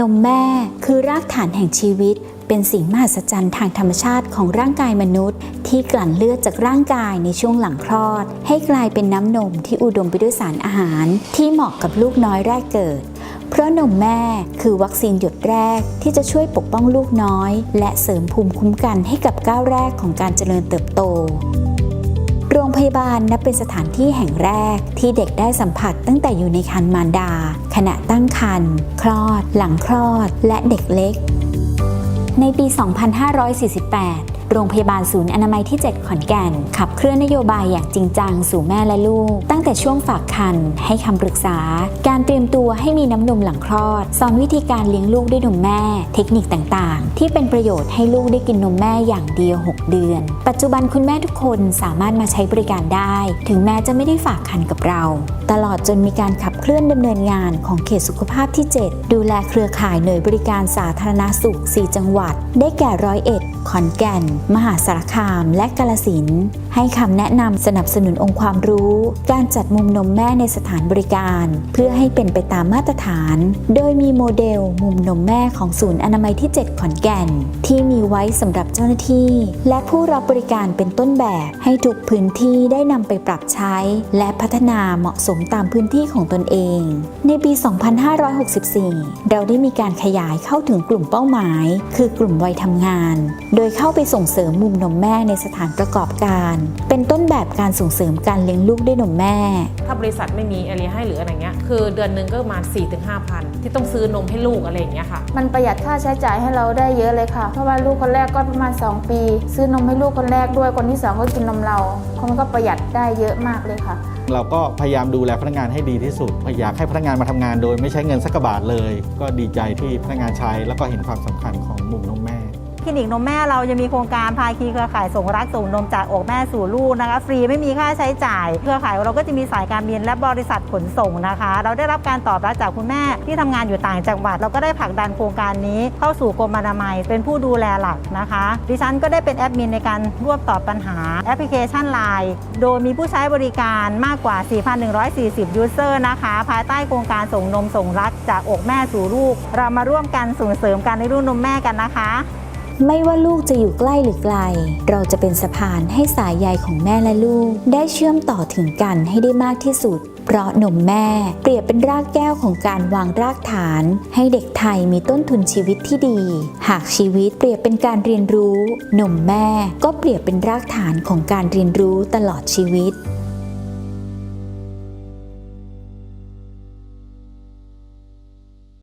นมแม่คือรากฐานแห่งชีวิต เป็นสิ่งมหัศจรรย์ทางธรรมชาติของร่างกายมนุษย์ ที่กลั่นเลือดจากร่างกายในช่วงหลังคลอด ให้กลายเป็นน้ำนมที่อุดมไปด้วยสารอาหาร ที่เหมาะกับลูกน้อยแรกเกิด เพราะนมแม่คือวัคซีนหยดแรกที่จะช่วยปกป้องลูกน้อย และเสริมภูมิคุ้มกันให้กับก้าวแรกของการเจริญเติบโต โรงพยาบาลนับเป็นสถานที่แห่งแรก ที่เด็กได้สัมผัสตั้งแต่อยู่ในครรภ์มารดา ขณะตั้งครรภ์คลอด หลังคลอด และเด็กเล็ก ในปี 2548 โรงพยาบาลศูนย์อนามัยที่ 7 ขอนแก่น ขับเคลื่อนนโยบายอย่างจริงจังสู่แม่และลูก ตั้งแต่ช่วงฝากครรภ์ให้คำปรึกษา การเตรียมตัวให้มีน้ำนมหลังคลอด สอนวิธีการเลี้ยงลูกด้วยนมแม่ เทคนิคต่างๆ ที่เป็นประโยชน์ให้ลูกได้กินนมแม่อย่างเดียว 6 เดือน ปัจจุบันคุณแม่ทุกคนสามารถมาใช้บริการได้ ถึงแม้จะไม่ได้ฝากครรภ์กับเรา ตลอดจนมีการขับเคลื่อนดำเนินงานของเขตสุขภาพที่ 7 ดูแลเครือข่ายหน่วยบริการสาธารณสุข 4 จังหวัด ได้แก่ร้อยเอ็ด ขอนแก่น มหาสารคาม และกาลสินธุให้คำแนะนำสนับสนุนองค์ความรู้ การจัดมุมนมแม่ในสถานบริการ เพื่อให้เป็นไปตามมาตรฐาน โดยมีโมเดลมุมนมแม่ของศูนย์อนามัยที่ 7 ขอนแก่น ที่มีไว้สำหรับเจ้าหน้าที่ และผู้รับบริการเป็นต้นแบบให้ทุกพื้นที่ได้นำไปปรับใช้ และพัฒนาเหมาะสมตามพื้นที่ของตนเอง ในปี 2564 เราได้มีการขยายเข้าถึงกลุ่มเป้าหมาย คือกลุ่มวัยทำงานโดยเข้าไปส่งเสริมมุมนมแม่ในสถานประกอบการ เป็นต้นแบบการส่งเสริมการเลี้ยงลูกด้วยนมแม่ ถ้าบริษัทไม่มีอะไรให้หรืออะไรเงี้ยคือเดือนหนึ่งก็ประมาณ4ี่ถึงห้าพันที่ต้องซื้อนมให้ลูกอะไรอย่างเงี้ยค่ะ มันประหยัดค่าใช้จ่ายให้เราได้เยอะเลยค่ะ เพราะว่าลูกคนแรกก็ประมาณ 2 ปี ซื้อนมให้ลูกคนแรกด้วยคนที่ 2 ก็กินนมเรามันก็ประหยัดได้เยอะมากเลยค่ะ เราก็พยายามดูแลพนักงานให้ดีที่สุดอยากให้พนักงานมาทำงานโดยไม่ใช้เงินสักกระบาทเลย ก็ดีใจที่พนักงานใช้แล้วก็เห็นความสำคัญของมุมนมแม่ คลินิกนมแม่เรายังมีโครงการภาคีเครือข่ายส่งรักส่งนมจากอกแม่สู่ลูกนะคะ ฟรีไม่มีค่าใช้จ่าย เครือข่ายเราก็จะมีสายการบินและบริษัทขนส่งนะคะ เราได้รับการตอบรับจากคุณแม่ที่ทำงานอยู่ต่างจังหวัด เราก็ได้ผลักดันโครงการนี้เข้าสู่กรมอนามัย เป็นผู้ดูแลหลักนะคะ ดิฉันก็ได้เป็นแอดมินในการร่วมตอบปัญหาแอปพลิเคชัน Line โดยมีผู้ใช้บริการมากกว่า 4,140 ยูเซอร์นะคะ ภายใต้โครงการส่งนมส่งรักจากอกแม่สู่ลูก เรามาร่วมกันส่งเสริมการในรุ่นนมแม่กันนะคะ ไม่ว่าลูกจะอยู่ใกล้หรือไกล เราจะเป็นสะพานให้สายใยของแม่และลูก ได้เชื่อมต่อถึงกันให้ได้มากที่สุด เพราะนมแม่เปรียบเป็นรากแก้วของการวางรากฐาน ให้เด็กไทยมีต้นทุนชีวิตที่ดี หากชีวิตเปรียบเป็นการเรียนรู้ นมแม่ก็เปรียบเป็นรากฐานของการเรียนรู้ตลอดชีวิต